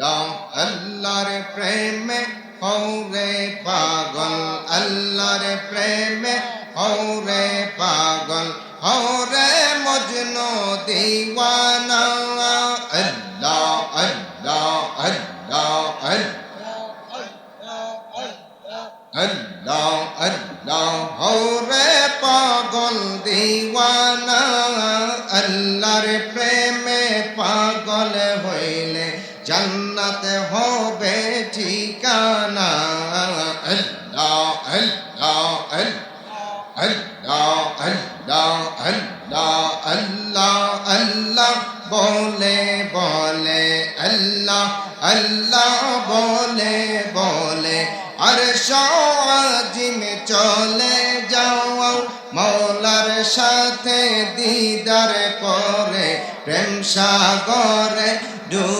আল্লাহ আল্লাহর প্রেমে হৌরে পাগল, আল্লাহর প্রেমে হৌরে পাগল হৌরে মজনু দিওয়ানা, আল্লাহ আল্লাহ আল্লাহ আল্লাহ আল্লাহ হৌরে পাগল দিওয়ানা, আল্লাহর প্রেমে জান্নাতে হবে ঠিকানা। আল্লাহ আল্লাহ আল্লাহ আল্লাহ আল্লাহ আল্লাহ আল্লাহ বলে বলে, আল্লাহ আল্লাহ বলে বলে। আর সাজিমে চলে যাও মৌলার সাথে দিদার করে, প্রেম সাগরে ডুবে